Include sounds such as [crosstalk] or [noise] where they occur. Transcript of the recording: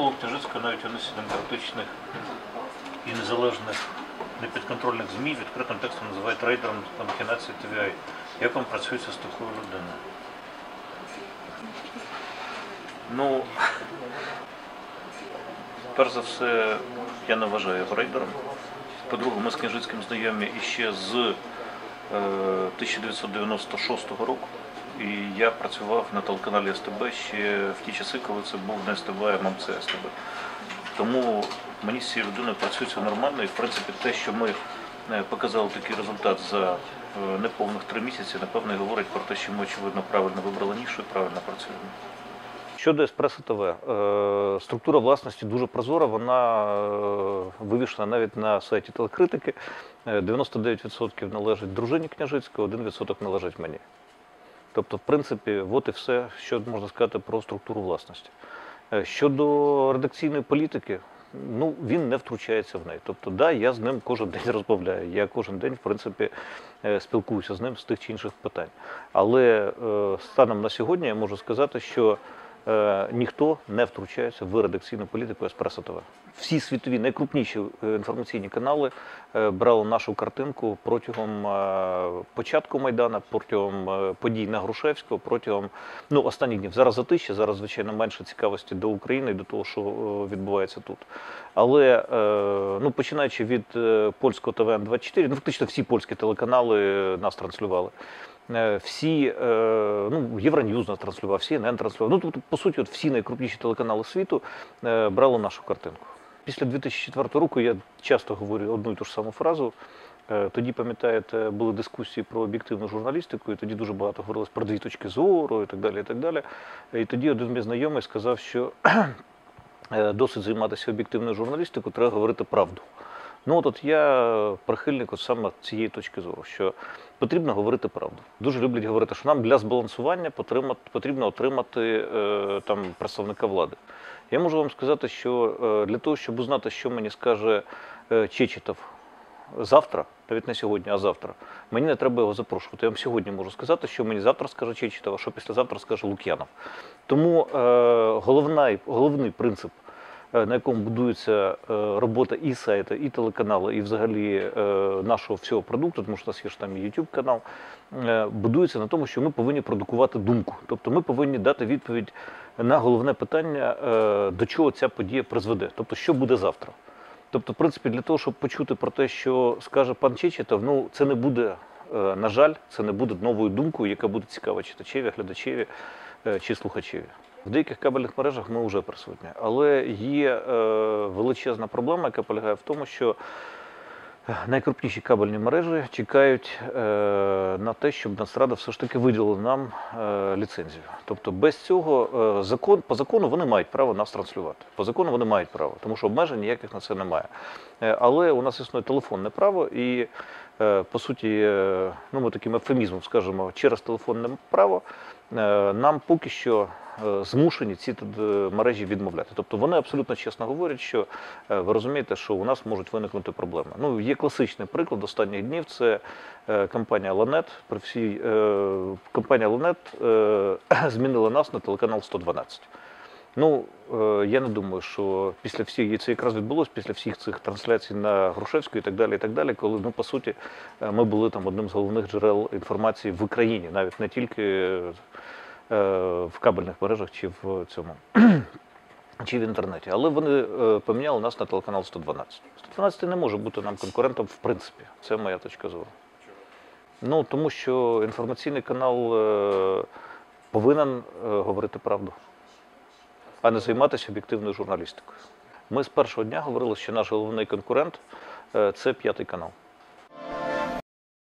навколо Княжицького навіть винесення демократичних і незалежних непідконтрольних ЗМІ відкритим текстом називають рейдером та махінації ТВІ. Як вам працюється з такою людиною? Ну, перш за все, я не вважаю його рейдером. По-друге, ми з Княжицьким знайомі іще з е, 1996 року. І я працював на телеканалі СТБ ще в ті часи, коли це був не СТБ, а ММЦ СТБ. Тому мені з цією людиною працюється нормально, і в принципі те, що ми е, показали такий результат за е, неповних три місяці, напевно, говорить про те, що ми очевидно правильно вибрали нішу і правильно працюємо. Щодо Еспресо ТВ, е, структура власності дуже прозора, вона вивішена навіть на сайті телекритики. Е, 99% належить дружині княжицького, 1% належить мені. Тобто, в принципі, от і все, що можна сказати про структуру власності. Е, Щодо редакційної політики, ну він не втручається в неї. Тобто, да, я з ним кожен день [laughs] розмовляю. Я кожен день, в принципі, е, спілкуюся з ним з тих чи інших питань. Але е, станом на сьогодні я можу сказати, що ніхто не втручається в редакційну політику Еспресо ТВ. Всі світові найкрупніші е, інформаційні канали е, брали нашу картинку протягом е, початку Майдана, протягом е, подій на Грушевського, протягом ну, останніх днів. Зараз затище, зараз, звичайно, менше цікавості до України і до того, що е, відбувається тут. Але е, ну, починаючи від е, польського ТВН 24 ну фактично всі польські телеканали е, нас транслювали. Е, Всі е, ну, Євроньюз нас транслював, CNN транслював. Ну, тобто, по суті, от всі найкрупніші телеканали світу е, брали нашу картинку. Після 2004 року я часто говорю одну і ту ж саму фразу. Тоді, пам'ятаєте, були дискусії про об'єктивну журналістику, і тоді дуже багато говорилось про дві точки зору і так далі. І так далі. І тоді один з моїх знайомих сказав, що [clears throat] досить займатися об'єктивною журналістикою, треба говорити правду. Ну от, я прихильник от саме цієї точки зору, що потрібно говорити правду. Дуже люблять говорити, що нам для збалансування потрібно отримати е, там представника влади. Я можу вам сказати, що е, для того, щоб узнати, що мені скаже е, Чечетов завтра, навіть не сьогодні, а завтра, мені не треба його запрошувати. Я вам сьогодні можу сказати, що мені завтра скаже Чечетов, а що післязавтра скаже Лук'янов. Тому головний, головний принцип, на якому будується е, робота і сайту, і телеканалу, і взагалі е, нашого всього продукту, тому що у нас є ж там і YouTube канал, е, будується на тому, що ми повинні продукувати думку. Тобто ми повинні дати відповідь на головне питання, е, до чого ця подія призведе, тобто що буде завтра. Тобто, в принципі, для того, щоб почути про те, що скаже пан Чечетов, ну це не буде, е, на жаль, це не буде новою думкою, яка буде цікава читачеві, глядачеві е, чи слухачеві. В деяких кабельних мережах ми вже присутні, але є е, величезна проблема, яка полягає в тому, що найкрупніші кабельні мережі чекають е, на те, щоб Нацрада все ж таки виділила нам е, ліцензію. Тобто без цього е, закон по закону вони мають право нас транслювати. По закону вони мають право, тому що обмежень ніяких на це немає. Е, але у нас існує телефонне право, і е, по суті, е, ну ми таким ефемізмом скажемо, через телефонне право нам поки що е, змушені ці е, мережі відмовляти. Тобто вони абсолютно чесно говорять, що е, ви розумієте, що у нас можуть виникнути проблеми. Ну, є класичний приклад останніх днів. Це е, компанія Ланет. При всій е, компанія Ланет е, [clears throat] змінила нас на телеканал 112. Ну, е, я не думаю, що після всіх, і це якраз відбулося після всіх цих трансляцій на Грушевську і так далі, і так далі, коли, ну, по суті, е, ми були там одним з головних джерел інформації в Україні, навіть не тільки е, в кабельних мережах чи в цьому. [clears throat] Чи в інтернеті, але вони поміняли нас на телеканал 112. 112 не може бути нам конкурентом в принципі. Це моя точка зору. Ну тому що інформаційний канал повинен говорити правду, а не займатися об'єктивною журналістикою. Ми з першого дня говорили, що наш головний конкурент е, це п'ятий канал.